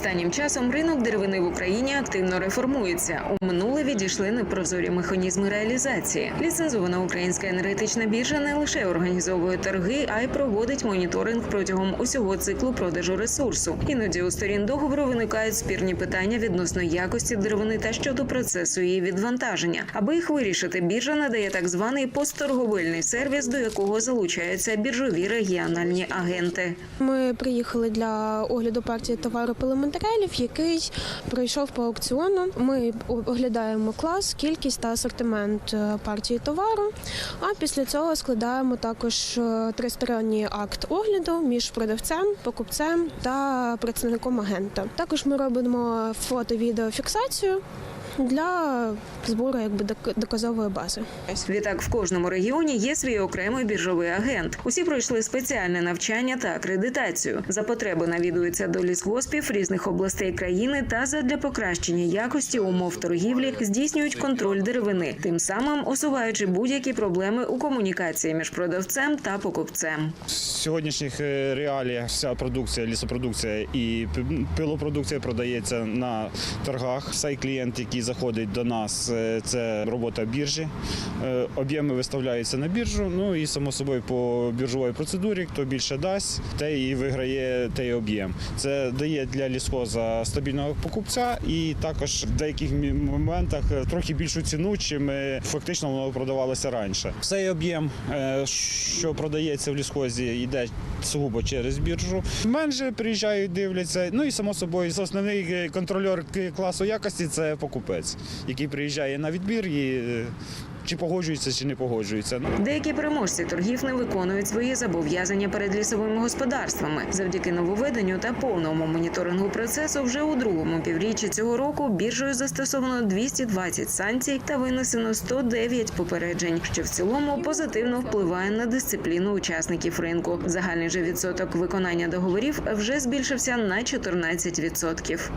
Останнім часом ринок деревини в Україні активно реформується. У минуле відійшли непрозорі механізми реалізації. Ліцензована українська енергетична біржа не лише організовує торги, а й проводить моніторинг протягом усього циклу продажу ресурсу. Іноді у сторін договору виникають спірні питання відносно якості деревини та щодо процесу її відвантаження. Аби їх вирішити, біржа надає так званий постторговельний сервіс, до якого залучаються біржові регіональні агенти. Ми приїхали для огляду партії товару пиломатеріалів, який пройшов по аукціону. Ми оглядаємо клас, кількість та асортимент е, партії товару. А після цього складаємо також е, тристоронній акт огляду між продавцем, покупцем та представником агента. Також ми робимо фото-відеофіксацію для збору якби док- доказової бази. Відтак в кожному регіоні є свій окремий біржовий агент. Усі пройшли спеціальне навчання та акредитацію. За потреби навідуються до лісгоспів різних областей країни та задля покращення якості умов торгівлі здійснюють контроль деревини, тим самим усуваючи будь-які проблеми у комунікації між продавцем та покупцем. В сьогоднішніх е, реаліях вся продукція, лісопродукція і пилопродукція продається на торгах. Цей клієнт, який заходить до нас, е, це робота біржі. Е, Об'єми виставляються на біржу. Ну і само собою по біржовій процедурі, хто більше дасть, той і виграє той об'єм. Це дає для лісхоза стабільного покупця і також в деяких моментах е, трохи більшу ціну, чим е, фактично воно продавалося раніше. Цей об'єм, е, що продається в лісхозі, йде сугубо через біржу. Менше приїжджають, дивляться. Ну і само собою, основний контрольор класу якості це покупець, який приїжджає на відбір і чи погоджується, чи не погоджується. Ну, Деякі переможці торгів не виконують свої зобов'язання перед лісовими господарствами. Завдяки нововведенню та повному моніторингу процесу вже у другому півріччі цього року біржею застосовано 220 санкцій та винесено 109 попереджень, що в цілому позитивно впливає на дисципліну учасників ринку. Загальний же відсоток виконання договорів вже збільшився на 14%.